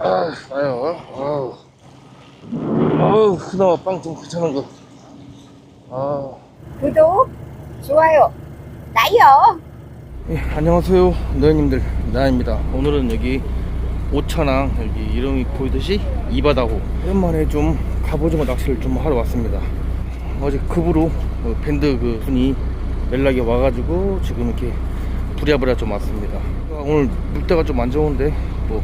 아, 아유, 아우. 아우, 그나마 빵좀 괜찮은 거. 아. 구독, 좋아요, 나요. 예, 안녕하세요. 너희님들, 나입니다. 오늘은 여기 오천항, 여기 이름이 보이듯이 이바다호. 오랜만에 좀 갑오징어 낚시를 좀 하러 왔습니다. 어제 급으로 그 밴드 그 분이 연락이 와가지고 지금 이렇게 부랴부랴 좀 왔습니다. 오늘 물때가 좀 안 좋은데 뭐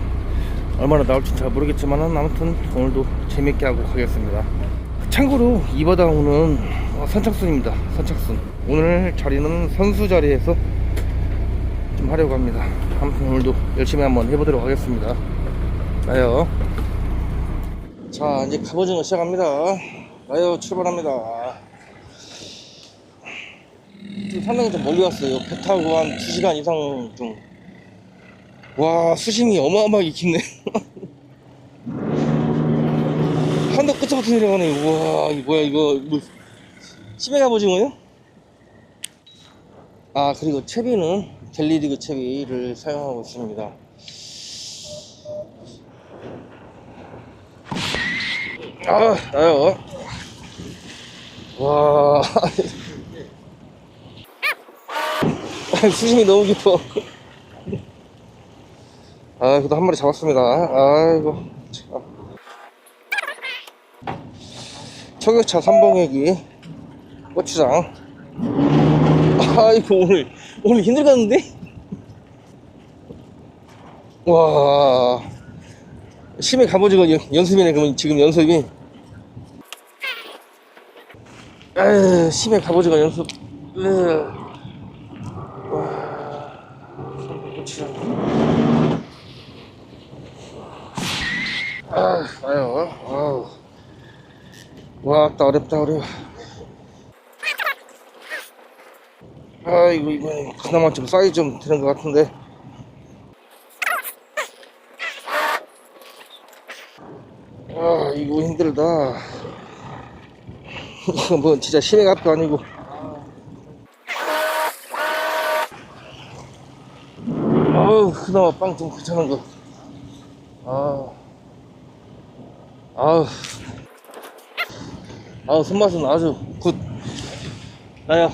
얼마나 나올지 잘 모르겠지만 아무튼 오늘도 재밌게 하고 가겠습니다. 참고로 이 바다호는 어, 선착순입니다. 선착순. 오늘 자리는 선수 자리에서 좀 하려고 합니다. 아무튼 오늘도 열심히 한번 해보도록 하겠습니다. 나요. 자, 이제 갑오징어 시작합니다. 나요, 출발합니다. 좀 상당히 좀 멀리 왔어요. 배 타고 한 2시간 이상 좀. 와, 수심이 어마어마하게 깊네. 한도 끝부터 내려가네. 우와, 이거 뭐야, 이거. 뭐, 심해 갑오징어요? 아 그리고 채비는 델리리그 채비를 사용하고 있습니다 아 나요 와 수심이 너무 깊어 아 그래도 한 마리 잡았습니다 아이고 참. 초격차 삼봉액이 고추장 아이고 오늘 오늘 힘들겠는데? 와 심해 갑오징어 연- 연습이네 그러면 지금 연습이 에휴 심해 갑오징어 연습 으. 와 고추장 아 아유 아우 와따 어렵다 어려워. 아 이거 이거 그나마 좀 사이즈 좀 되는 것 같은데. 아 이거 힘들다. 이거 뭐 진짜 심해 값도 아니고. 아우 그나마 빵 좀 괜찮은 거. 아, 아우. 아우 손맛은 아주 굿. 나야.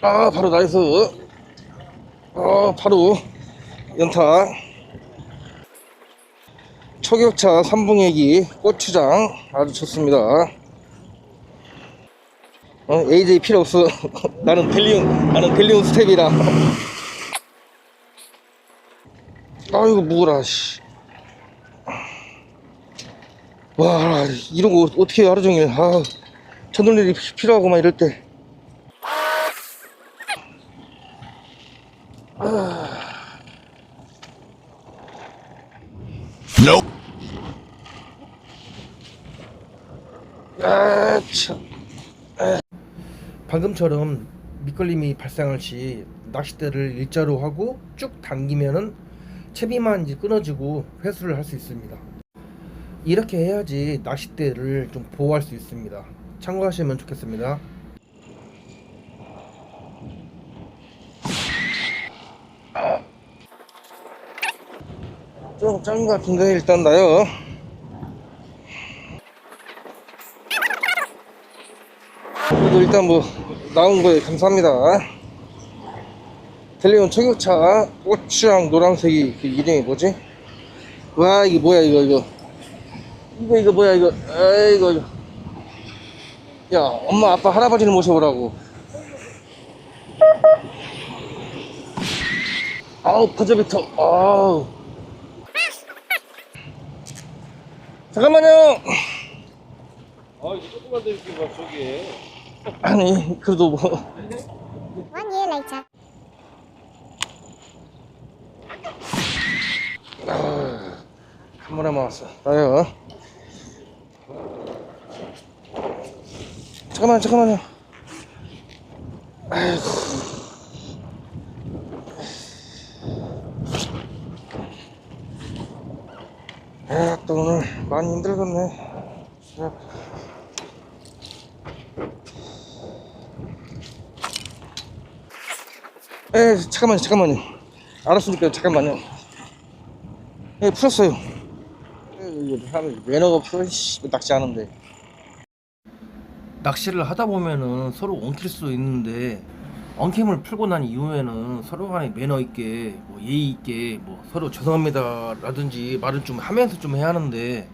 아 바로 나이스. 아 바로 연타. 초격차 삼봉액이 고추장 아주 좋습니다. 어, AJ 필요 없어 나는 델리움 나는 델리움 스텝이라 아이고 무거라 씨. 와 이런 거 어떻게 하루 종일 아 저들일이 필요하고 막 이럴 때 아, 참. 에. 방금처럼 미끌림이 발생할 시 낚싯대를 일자로 하고 쭉 당기면은 채비만 이제 끊어지고 회수를 할 수 있습니다. 이렇게 해야지 낚싯대를 좀 보호할 수 있습니다. 참고하시면 좋겠습니다. 좀 작은 것 같은데 일단 나요. 그래도 일단 뭐 나온 거에 감사합니다. 델리온 초격차 고추랑 노란색이 그 이름이 뭐지? 와 이게 뭐야 이거 이거. 이거 이거 뭐야 이거. 아이고 이거. 야 엄마 아빠 할아버지를 모셔오라고. 아우 퍼저비터. 아우. 잠깐만요. 아 이거 조금만 더 이렇게 봐 저기 아니 그래도 뭐. One year later. 한 번에 모았어. 나요. 잠깐만, 잠깐만요. 아이고. 아, 또 오늘 많이 힘들겠네. 야. 에, 잠깐만요, 잠깐만요. 알았으니까 잠깐만요. 예, 풀었어요. 에이, 사람 매너가 없어. 씨, 낚시하는데. 낚시를 하다 보면은 서로 엉킬 수도 있는데 엉킴을 풀고 난 이후에는 서로 간에 매너 있게 뭐 예의 있게 뭐 서로 죄송합니다 라든지 말을 좀 하면서 좀 해야 하는데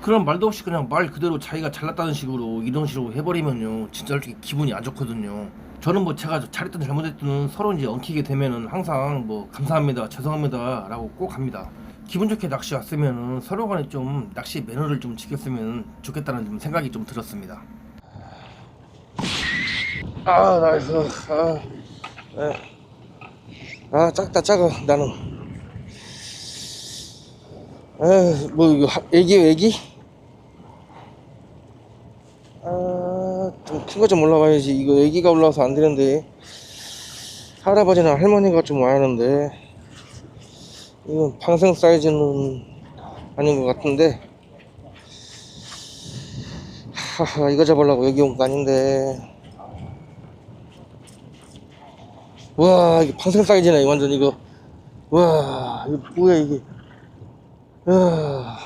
그런 말도 없이 그냥 말 그대로 자기가 잘났다는 식으로 이런 식으로 해버리면요 진짜 솔직히 기분이 안 좋거든요 저는 뭐 제가 잘했든 잘못했든 서로 이제 엉키게 되면은 항상 뭐 감사합니다 죄송합니다 라고 꼭 합니다 기분 좋게 낚시 왔으면은 서로 간에 좀 낚시 매너를 좀 지켰으면 좋겠다는 좀 생각이 좀 들었습니다. 아 나이스. 아, 네. 아 작다 작아 나는. 에뭐 이거 하- 애기요 애기? 아좀 큰 거 좀 올라가야지. 이거 애기가 올라와서 안 되는데. 할아버지나 할머니가 좀 와야 하는데 이건 방생 사이즈는 아닌 것 같은데. 하하 이거 잡으려고 여기 온 거 아닌데. 와 이게 방생 사이즈네 완전 이거. 와 이거 뭐야 이게. 야.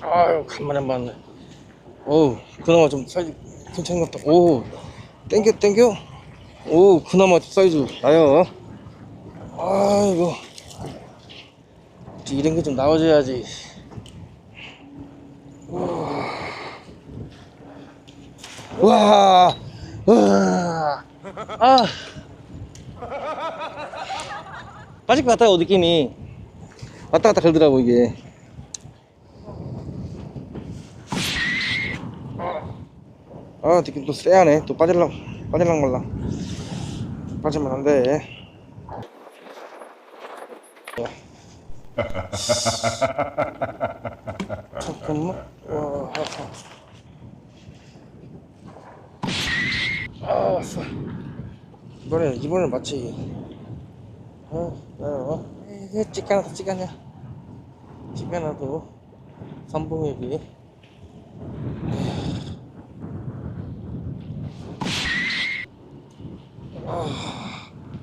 아유 간만에 봤네. 어우 그나마 좀 사이즈 괜찮은 것 같다. 오 땡겨 땡겨 오 그나마 사이즈 나요. 아이고. 이런 게 좀 나와줘야지. 와, 와, 아, 빠질 것 같아요 느낌이. 왔다 갔다 걸더라고 이게. 아, 느낌 또 쎄하네. 또 빠질랑, 빠질랑 말랑. 빠지면 안 돼. 잠깐만. 와. 아, 왔어. 이번에, 이번에 맞지. 어, 어, 에, 찍가나도 찍가냐. 찍가나도. 삼봉에 게.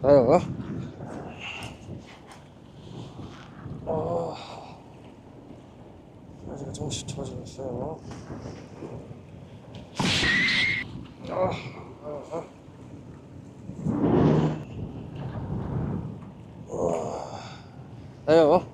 나요. 어. 아직 정신 차리고 있어요. 아, 아, 아. 우와. 나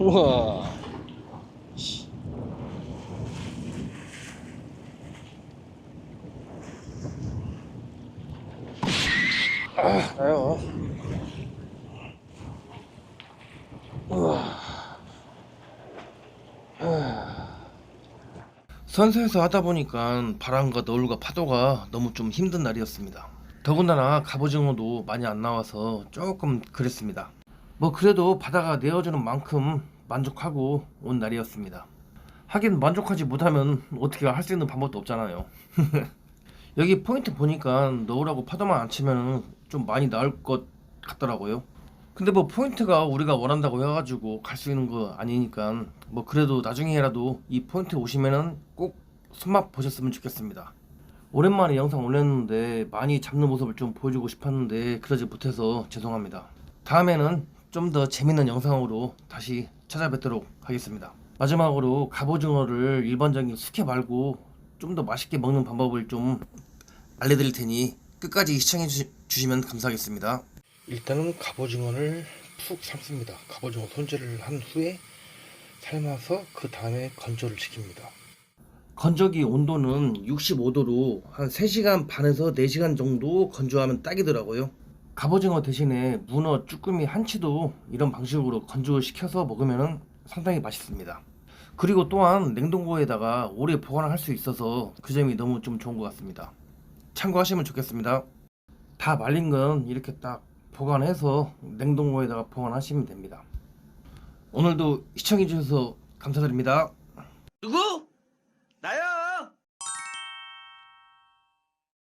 우와. 아. 우와. 선수에서 하다 보니까 바람과 너울과 파도가 너무 좀 힘든 날이었습니다. 더군다나 갑오징어도 많이 안 나와서 조금 그랬습니다. 뭐 그래도 바다가 내어주는 만큼 만족하고 온 날이었습니다. 하긴 만족하지 못하면 어떻게 할 수 있는 방법도 없잖아요. 여기 포인트 보니까 너울하고 파도만 안 치면 좀 많이 나을 것 같더라고요. 근데 뭐 포인트가 우리가 원한다고 해가지고 갈 수 있는 거 아니니까 뭐 그래도 나중에라도 이 포인트 오시면은 꼭 손맛 보셨으면 좋겠습니다. 오랜만에 영상 올렸는데 많이 잡는 모습을 좀 보여주고 싶었는데 그러지 못해서 죄송합니다. 다음에는 좀 더 재밌는 영상으로 다시 찾아뵙도록 하겠습니다. 마지막으로 갑오징어를 일반적인 숙회 말고 좀 더 맛있게 먹는 방법을 좀 알려드릴 테니 끝까지 시청해 주시, 주시면 감사하겠습니다. 일단은 갑오징어를 푹 삶습니다. 갑오징어 손질을 한 후에 삶아서 그 다음에 건조를 시킵니다. 건조기 온도는 65도로 한 3시간 반에서 4시간 정도 건조하면 딱이더라고요. 갑오징어 대신에 문어, 쭈꾸미, 한치도 이런 방식으로 건조시켜서 먹으면 상당히 맛있습니다. 그리고 또한 냉동고에다가 오래 보관을 할수 있어서 그 점이 너무 좀 좋은 것 같습니다. 참고하시면 좋겠습니다. 다 말린 건 이렇게 딱 보관해서 냉동고에다가 보관하시면 됩니다. 오늘도 시청해주셔서 감사드립니다. 누구?